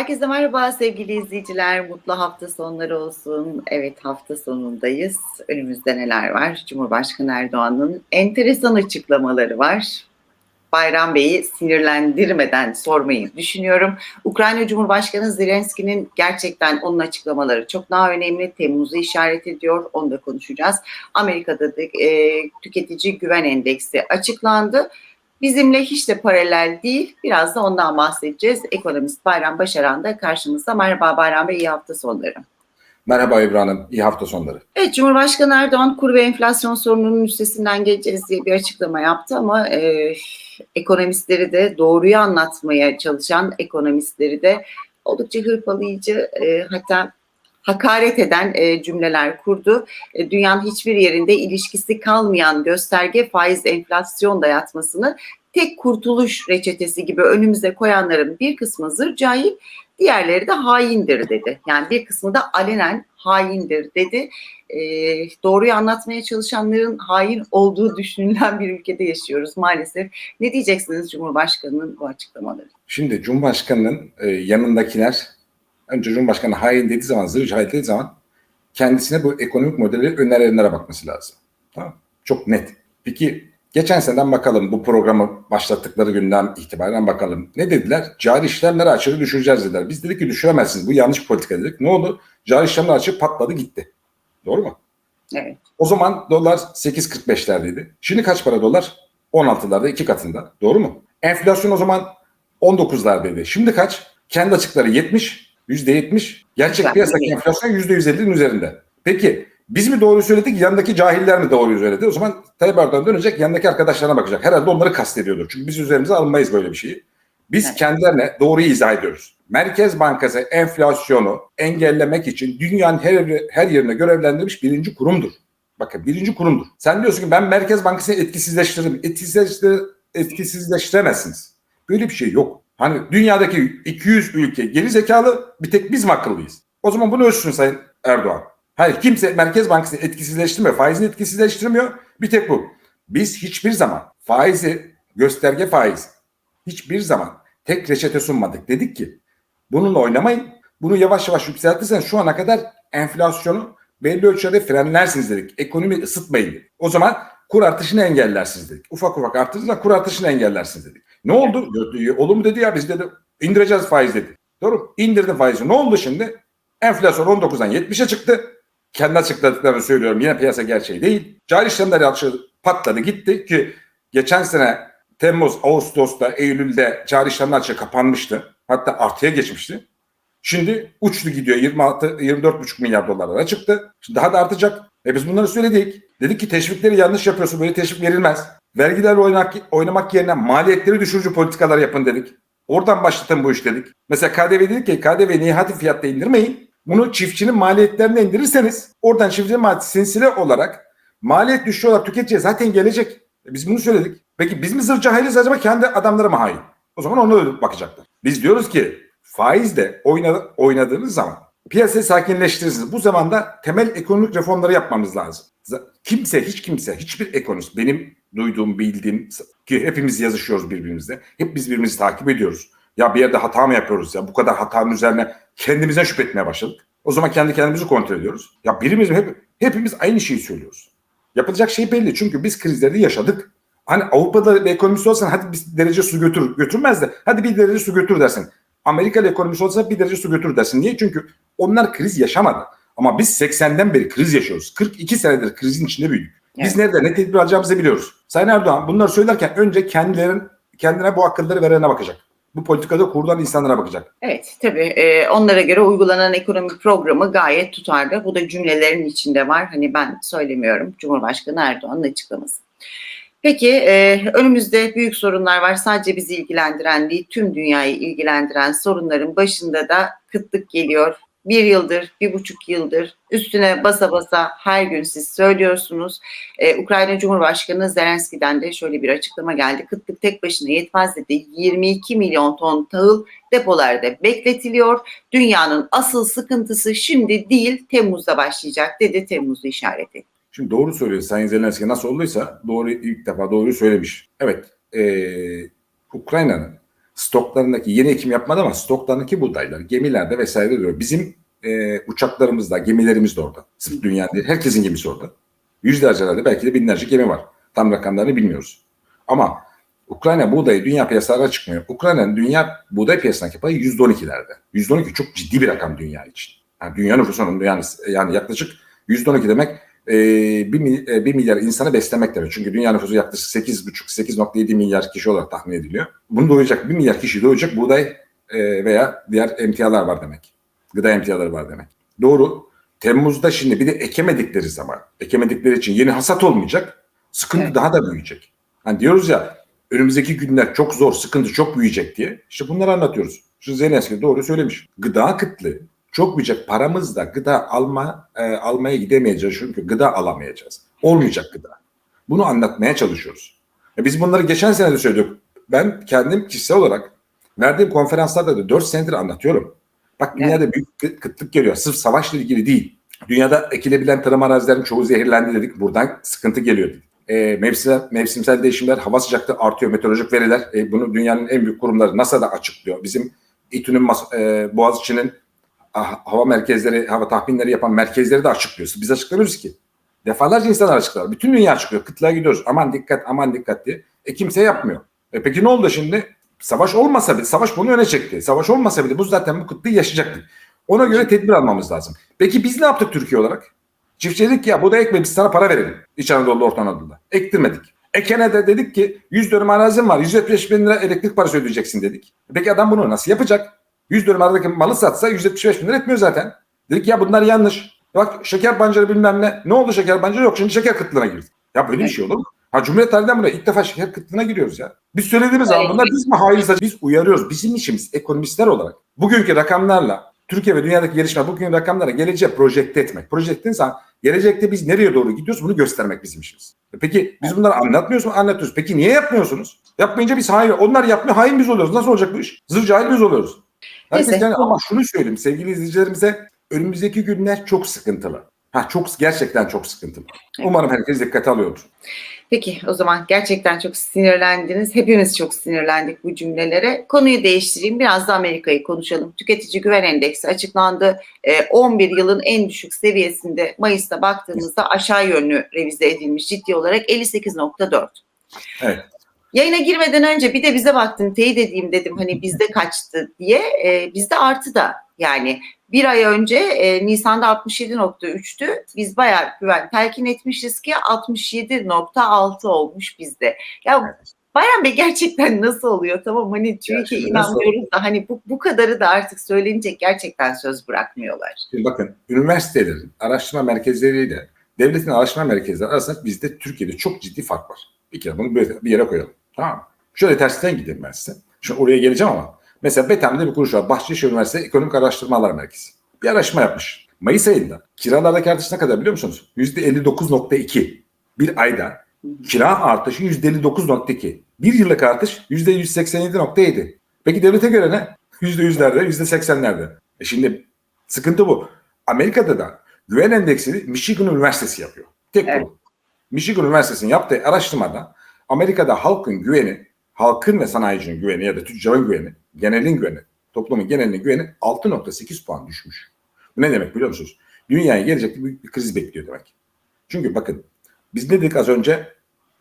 Herkese merhaba sevgili izleyiciler. Mutlu hafta sonları olsun. Evet hafta sonundayız. Önümüzde neler var? Cumhurbaşkanı Erdoğan'ın enteresan açıklamaları var. Bayram Bey'i sinirlendirmeden sormayı düşünüyorum. Ukrayna Cumhurbaşkanı Zelenski'nin gerçekten onun açıklamaları çok daha önemli. Temmuz'u işaret ediyor. Onu da konuşacağız. Amerika'da da e, tüketici güven endeksi açıklandı. Bizimle hiç de paralel değil. Biraz da ondan bahsedeceğiz. Ekonomist Bayram Başaran da karşımızda. Merhaba Bayram Bey, iyi hafta sonları. Merhaba İbrahim Hanım, iyi hafta sonları. Evet, Cumhurbaşkanı Erdoğan kur ve enflasyon sorununun üstesinden geleceğiz diye bir açıklama yaptı ama e, ekonomistleri de doğruyu anlatmaya çalışan ekonomistleri de oldukça hırpalayıcı e, hatta hakaret eden e, cümleler kurdu. E, dünyanın hiçbir yerinde ilişkisi kalmayan gösterge faiz enflasyon dayatmasını tek kurtuluş reçetesi gibi önümüze koyanların bir kısmı zır cahil, diğerleri de haindir dedi. Yani bir kısmı da alenen haindir dedi. E, doğruyu anlatmaya çalışanların hain olduğu düşünülen bir ülkede yaşıyoruz maalesef. Ne diyeceksiniz Cumhurbaşkanı'nın bu açıklamaları? Şimdi Cumhurbaşkanı'nın e, yanındakiler önce Cumhurbaşkanı hain dediği zaman, zırh cahil dediği zaman kendisine bu ekonomik modeli önerenlere bakması lazım. Tamam Çok net. Peki geçen seneden bakalım bu programı başlattıkları günden itibaren bakalım. Ne dediler? Cari işlemleri açığı düşüreceğiz dediler. Biz dedik ki düşüremezsiniz. Bu yanlış politika dedik. Ne oldu? Cari işlemler açığı patladı gitti. Doğru mu? Evet. O zaman dolar 8.45'lerdeydi. Şimdi kaç para dolar? 16'larda iki katında. Doğru mu? Enflasyon o zaman 19'lardaydı. Şimdi kaç? Kendi açıkları 70, %70. Gerçek Güzel, piyasadaki evet. enflasyon %150'nin üzerinde. Peki biz mi doğruyu söyledik, yanındaki cahiller mi doğruyu söyledi? O zaman Tayyip Erdoğan dönecek, yanındaki arkadaşlarına bakacak. Herhalde onları kastediyordur. Çünkü biz üzerimize almayız böyle bir şeyi. Biz Evet. kendilerine doğruyu izah ediyoruz. Merkez Bankası enflasyonu engellemek için dünyanın her, her yerine görevlendirilmiş birinci kurumdur. Bakın birinci kurumdur. Sen diyorsun ki ben Merkez Bankası'nı etkisizleştiririm. Etkisizleştir, etkisizleştiremezsiniz. Böyle bir şey yok. Hani dünyadaki 200 ülke geri zekalı bir tek biz mi akıllıyız? O zaman bunu ölçsün Sayın Erdoğan. Hayır kimse Merkez Bankası'nı etkisizleştirmiyor. Faizini etkisizleştirmiyor. Bir tek bu. Biz hiçbir zaman faizi, gösterge faiz hiçbir zaman tek reçete sunmadık. Dedik ki bununla oynamayın. Bunu yavaş yavaş yükseltirseniz şu ana kadar enflasyonu belli ölçüde frenlersiniz dedik. Ekonomi ısıtmayın. O zaman kur artışını engellersiniz dedik. Ufak ufak arttırırsa kur artışını engellersiniz dedik. Ne oldu? Olur mu dedi ya biz dedi indireceğiz faiz dedi. Doğru? İndirdi faizi. Ne oldu şimdi? Enflasyon 19'dan 70'e çıktı. Kendi açıkladıklarını söylüyorum. Yine piyasa gerçeği değil. Cari işlemler açığı patladı gitti ki geçen sene Temmuz, Ağustos'ta, Eylül'de cari işlemler açığı kapanmıştı. Hatta artıya geçmişti. Şimdi uçtu gidiyor 26 24,5 milyar dolarlara çıktı. Şimdi daha da artacak. E biz bunları söyledik. Dedik ki teşvikleri yanlış yapıyorsun. Böyle teşvik verilmez. Vergilerle oynak, oynamak yerine maliyetleri düşürücü politikalar yapın dedik. Oradan başlatın bu iş dedik. Mesela KDV dedik ki KDV nihati fiyatta indirmeyin. Bunu çiftçinin maliyetlerine indirirseniz oradan çiftçinin maliyeti sinsile olarak maliyet düşüşü olarak tüketiciye zaten gelecek. E biz bunu söyledik. Peki biz mi zır cahiliz acaba kendi adamlara mı hain? O zaman ona bakacaklar. Biz diyoruz ki faizle oyna, oynadığınız zaman piyasayı sakinleştirirsiniz. Bu zamanda temel ekonomik reformları yapmamız lazım. Kimse, hiç kimse, hiçbir ekonomist benim duyduğum, bildiğim ki hepimiz yazışıyoruz birbirimizle. Hep biz birbirimizi takip ediyoruz. Ya bir yerde hata mı yapıyoruz ya? Bu kadar hatanın üzerine kendimize şüphetmeye başladık. O zaman kendi kendimizi kontrol ediyoruz. Ya birimiz hep, hepimiz aynı şeyi söylüyoruz. Yapılacak şey belli çünkü biz krizleri yaşadık. Hani Avrupa'da bir ekonomist olsan hadi bir derece su götür. Götürmez de hadi bir derece su götür dersin. Amerikalı ekonomist olsa bir derece su götür dersin. Niye? Çünkü onlar kriz yaşamadı. Ama biz 80'den beri kriz yaşıyoruz. 42 senedir krizin içinde büyüdük. Biz Evet. nerede ne tedbir alacağımızı biliyoruz. Sayın Erdoğan bunları söylerken önce kendilerin kendine bu akılları verene bakacak. Bu politikada kurulan insanlara bakacak. Evet tabii e, onlara göre uygulanan ekonomik programı gayet tutarlı. Bu da cümlelerin içinde var. Hani ben söylemiyorum Cumhurbaşkanı Erdoğan'ın açıklaması. Peki e, önümüzde büyük sorunlar var. Sadece bizi ilgilendiren değil tüm dünyayı ilgilendiren sorunların başında da kıtlık geliyor. Bir yıldır, bir buçuk yıldır üstüne basa basa her gün siz söylüyorsunuz. Ee, Ukrayna Cumhurbaşkanı Zelenski'den de şöyle bir açıklama geldi. Kıtlık tek başına yetmez dedi. 22 milyon ton tahıl depolarda bekletiliyor. Dünyanın asıl sıkıntısı şimdi değil Temmuz'da başlayacak dedi. Temmuz'u işaret etti. Şimdi doğru söylüyor Sayın Zelenski. Nasıl olduysa doğru ilk defa doğruyu söylemiş. Evet, eee, Ukrayna'nın stoklarındaki yeni ekim yapmadı ama stoklarındaki buğdaylar gemilerde vesaire duruyor. Bizim e, uçaklarımız da gemilerimiz de orada. Sırf dünyanın değil herkesin gemisi orada. Yüzlercelerde belki de binlerce gemi var. Tam rakamlarını bilmiyoruz. Ama Ukrayna buğdayı dünya piyasalarına çıkmıyor. Ukrayna'nın dünya buğday piyasasındaki payı %12'lerde. %12 çok ciddi bir rakam dünya için. Yani dünya nüfusunun yani, yani yaklaşık %12 demek e, 1, milyar insanı beslemek demek. Çünkü dünya nüfusu yaklaşık 8,5-8,7 milyar kişi olarak tahmin ediliyor. Bunu doyacak 1 milyar kişi doyacak buğday e, veya diğer emtialar var demek. Gıda emtiaları var demek. Doğru. Temmuz'da şimdi bir de ekemedikleri zaman, ekemedikleri için yeni hasat olmayacak. Sıkıntı Evet. daha da büyüyecek. Hani diyoruz ya önümüzdeki günler çok zor, sıkıntı çok büyüyecek diye. İşte bunları anlatıyoruz. Şu Zelenski doğru söylemiş. Gıda kıtlığı çok büyüyecek. Paramızla gıda alma e, almaya gidemeyeceğiz çünkü gıda alamayacağız. Olmayacak gıda. Bunu anlatmaya çalışıyoruz. E biz bunları geçen sene de söyledik. Ben kendim kişisel olarak verdiğim konferanslarda da 4 senedir anlatıyorum. Bak dünyada büyük kı- kıtlık geliyor. Sırf savaşla ilgili değil. Dünyada ekilebilen tarım arazilerin çoğu zehirlendi dedik. Buradan sıkıntı geliyor dedik. E, mevsimsel, mevsimsel değişimler, hava sıcaklığı artıyor, meteorolojik veriler. E, bunu dünyanın en büyük kurumları NASA da açıklıyor. Bizim İTÜ'nün, e, Boğaziçi'nin hava merkezleri, hava tahminleri yapan merkezleri de açıklıyor. Biz açıklamıyoruz ki. Defalarca insanlar açıklar. Bütün dünya açıklıyor. Kıtlığa gidiyoruz. Aman dikkat, aman dikkat diye. E kimse yapmıyor. E peki ne oldu şimdi? Savaş olmasa bile, savaş bunu öne çekti. Savaş olmasa bile bu zaten bu kıtlığı yaşayacaktık. Ona göre tedbir almamız lazım. Peki biz ne yaptık Türkiye olarak? Çiftçi dedik ki ya bu da ekme biz sana para verelim. İç Anadolu'da, Orta Anadolu'da. Ektirmedik. Ekene de dedik ki 100 dönüm arazim var. 175 bin lira elektrik parası ödeyeceksin dedik. E Peki adam bunu nasıl yapacak? 100 dönüm aradaki malı satsa 175 bin lira etmiyor zaten. Dedik ya bunlar yanlış. Bak şeker pancarı bilmem ne. Ne oldu şeker pancarı? Yok şimdi şeker kıtlığına girdik. Ya böyle bir şey olur mu? Ha Cumhuriyet tarihinden buraya ilk defa şeker kıtlığına giriyoruz ya. Biz söylediğimiz zaman bunlar biz mi hainse biz uyarıyoruz. Bizim işimiz ekonomistler olarak. Bugünkü rakamlarla Türkiye ve dünyadaki gelişme bugünkü rakamlara geleceğe projekte etmek. Projekte zaman gelecekte biz nereye doğru gidiyoruz bunu göstermek bizim işimiz. E Peki biz bunları anlatmıyoruz mu? Anlatıyoruz. Peki niye yapmıyorsunuz? Yapmayınca biz hain, onlar yapmıyor hain biz oluyoruz. Nasıl olacak bu iş? Zır cahil biz oluyoruz. Herkes Neyse. yani ama şunu söyleyeyim sevgili izleyicilerimize önümüzdeki günler çok sıkıntılı. Ha çok gerçekten çok sıkıntılı. Umarım herkes dikkate alıyordur. Peki o zaman gerçekten çok sinirlendiniz. Hepimiz çok sinirlendik bu cümlelere. Konuyu değiştireyim. Biraz da Amerika'yı konuşalım. Tüketici Güven Endeksi açıklandı. Ee, 11 yılın en düşük seviyesinde Mayıs'ta baktığımızda aşağı yönlü revize edilmiş ciddi olarak 58.4. Evet. Yayına girmeden önce bir de bize baktım teyit edeyim dedim hani bizde kaçtı diye. Ee, bizde artı da yani bir ay önce e, Nisan'da 67.3'tü. Biz bayağı güven telkin etmişiz ki 67.6 olmuş bizde. Ya Bayram Bey gerçekten nasıl oluyor? Tamam hani Türkiye inanmıyoruz da hani bu, bu kadarı da artık söylenecek gerçekten söz bırakmıyorlar. Şimdi bakın üniversitelerin araştırma merkezleriyle devletin araştırma merkezleri arasında bizde Türkiye'de çok ciddi fark var. Bir kere bunu bir yere koyalım. Tamam? Şöyle tersten gideyim ben size. Şimdi oraya geleceğim ama mesela BETEM'de bir kuruş var. Bahçeşehir Üniversitesi Ekonomik Araştırmalar Merkezi. Bir araştırma yapmış. Mayıs ayında kiralardaki artış ne kadar biliyor musunuz? %59.2. Bir ayda kira artışı %59.2. Bir yıllık artış %187.7. Peki devlete göre ne? %100'lerde, %80'lerde. E şimdi sıkıntı bu. Amerika'da da güven endeksini Michigan Üniversitesi yapıyor. Tek Evet. Michigan Üniversitesi'nin yaptığı araştırmada Amerika'da halkın güveni, halkın ve sanayicinin güveni ya da tüccarın güveni, genelin güveni, toplumun genelinin güveni 6.8 puan düşmüş. Bu ne demek biliyor musunuz? Dünyaya gelecekte büyük bir kriz bekliyor demek. Çünkü bakın biz ne dedik az önce?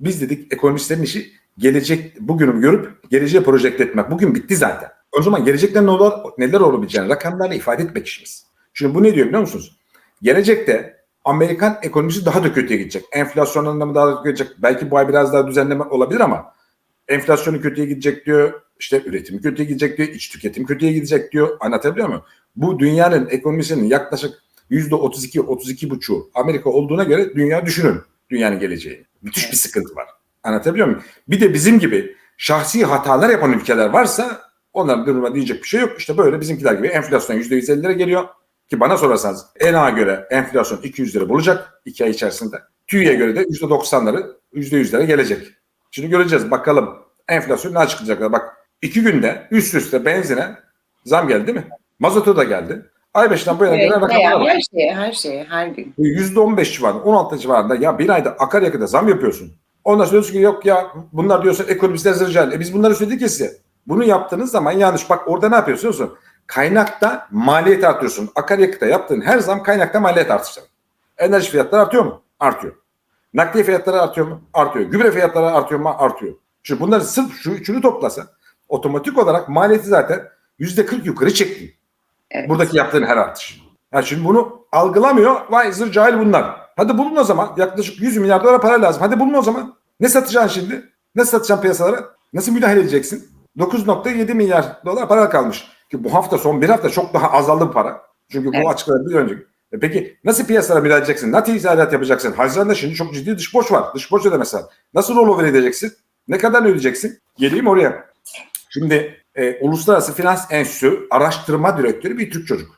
Biz dedik ekonomistlerin işi gelecek bugünü görüp geleceğe projekte etmek. Bugün bitti zaten. O zaman gelecekte ne olur, neler olabileceğini rakamlarla ifade etmek işimiz. Şimdi bu ne diyor biliyor musunuz? Gelecekte Amerikan ekonomisi daha da kötüye gidecek. Enflasyon anlamı daha da kötüye gidecek. Belki bu ay biraz daha düzenleme olabilir ama enflasyonu kötüye gidecek diyor. İşte üretimi kötüye gidecek diyor. iç tüketim kötüye gidecek diyor. Anlatabiliyor muyum? Bu dünyanın ekonomisinin yaklaşık %32, 32 buçuğu Amerika olduğuna göre dünya düşünün. Dünyanın geleceği. Müthiş bir sıkıntı var. Anlatabiliyor muyum? Bir de bizim gibi şahsi hatalar yapan ülkeler varsa onların duruma diyecek bir şey yok. İşte böyle bizimkiler gibi enflasyon %150'lere geliyor. Ki bana sorarsanız ENA göre enflasyon 200 lira bulacak 2 ay içerisinde. TÜİ'ye göre de %90'ları %100'lere gelecek. Şimdi göreceğiz bakalım enflasyon ne açıklayacaklar. Bak iki günde üst üste benzine zam geldi değil mi? Mazota da geldi. Ay 5'ten bu yana Evet, gelen bayağı rakamlara bak. her şeye her şeye her gün. %15 civarında, 16 civarında ya bir ayda akaryakıta zam yapıyorsun. Ondan sonra diyorsun ki yok ya bunlar diyorsun ekonomistler zırcal. E biz bunları söyledik ya size. Bunu yaptığınız zaman yanlış. Bak orada ne yapıyorsunuz? Kaynakta maliyet artıyorsun. Akaryakıta yaptığın her zaman kaynakta maliyet artışı. Enerji fiyatları artıyor mu? Artıyor. Nakliye fiyatları artıyor mu? Artıyor. Gübre fiyatları artıyor mu? Artıyor. Şimdi bunları sırf şu üçünü toplasa otomatik olarak maliyeti zaten yüzde 40 yukarı çekti. Evet. Buradaki yaptığın her artış. Ha şimdi bunu algılamıyor. Vay zır cahil bunlar. Hadi bulun o zaman. Yaklaşık 100 milyar dolar para lazım. Hadi bulun o zaman. Ne satacaksın şimdi? Ne satacaksın piyasalara? Nasıl müdahale edeceksin? 9.7 milyar dolar para kalmış. Ki bu hafta son bir hafta çok daha azaldı bu para. Çünkü bu Evet. açıkladı bir önceki. E peki nasıl piyasalara müdahale edeceksin? Nasıl ithalat yapacaksın? Haziran'da şimdi çok ciddi dış borç var. Dış borç ödemesi var. Nasıl rollover edeceksin? Ne kadar ödeyeceksin? Geleyim oraya. Şimdi e, Uluslararası Finans Enstitüsü araştırma direktörü bir Türk çocuk.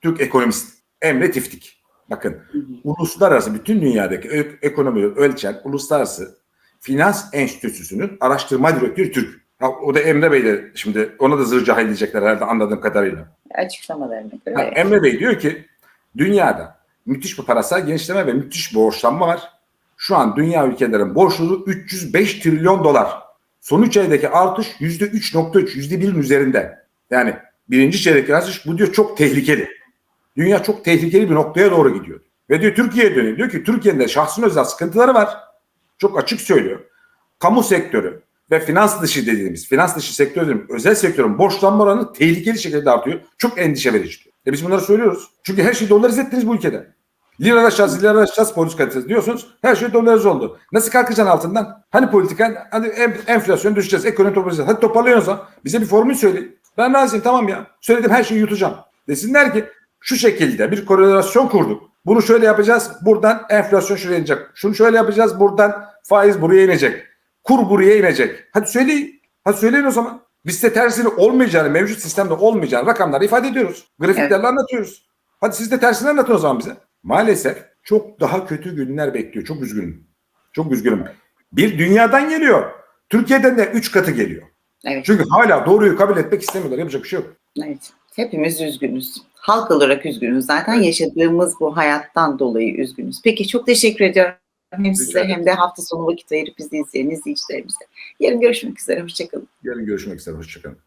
Türk ekonomist. Emre Tiftik. Bakın uluslararası bütün dünyadaki ekonomiyi ölçen uluslararası finans enstitüsünün araştırma direktörü Türk. Ha, o da Emre Bey de şimdi ona da zır cahil diyecekler herhalde anladığım kadarıyla. Açıklamalarına göre. Ha. Emre Bey diyor ki dünyada müthiş bir parasal genişleme ve müthiş bir borçlanma var. Şu an dünya ülkelerin borçluluğu 305 trilyon dolar. Son 3 aydaki artış %3.3, %1'in üzerinde. Yani birinci çeyrek artış bu diyor çok tehlikeli. Dünya çok tehlikeli bir noktaya doğru gidiyor. Ve diyor Türkiye'ye dönüyor. Diyor ki Türkiye'nin de şahsın özel sıkıntıları var. Çok açık söylüyor. Kamu sektörü ve finans dışı dediğimiz, finans dışı sektör dediğimiz özel sektörün borçlanma oranı tehlikeli şekilde artıyor. Çok endişe verici diyor. E biz bunları söylüyoruz. Çünkü her şeyi dolarize ettiniz bu ülkede. Lira aşağısı, lira aşağısı politikası diyorsunuz. Her şey dolarize oldu. Nasıl kalkacaksın altından? Hani politikan? Hadi en- enflasyon düşeceğiz, ekonomi toparlayacağız. Hadi toparlıyorsan bize bir formül söyleyin. Ben razıyım tamam ya. Söyledim her şeyi yutacağım. Desinler ki şu şekilde bir korelasyon kurduk. Bunu şöyle yapacağız. Buradan enflasyon şuraya inecek. Şunu şöyle yapacağız. Buradan faiz buraya inecek. Kur buraya inecek. Hadi söyleyin. Hadi söyleyin o zaman. Biz de tersini olmayacağını, mevcut sistemde olmayacağını rakamları ifade ediyoruz. Grafiklerle anlatıyoruz. Hadi siz de tersini anlatın o zaman bize. Maalesef çok daha kötü günler bekliyor. Çok üzgünüm. Çok üzgünüm. Bir dünyadan geliyor. Türkiye'den de 3 katı geliyor. Evet. Çünkü hala doğruyu kabul etmek istemiyorlar. Yapacak bir şey yok. Evet. Hepimiz üzgünüz. Halk olarak üzgünüz. Zaten yaşadığımız bu hayattan dolayı üzgünüz. Peki çok teşekkür ediyorum. Hem size hem de hafta sonu vakit ayırıp bizi izleyen izleyicilerimize. Yarın görüşmek üzere. Hoşçakalın. Yarın görüşmek üzere. Hoşçakalın.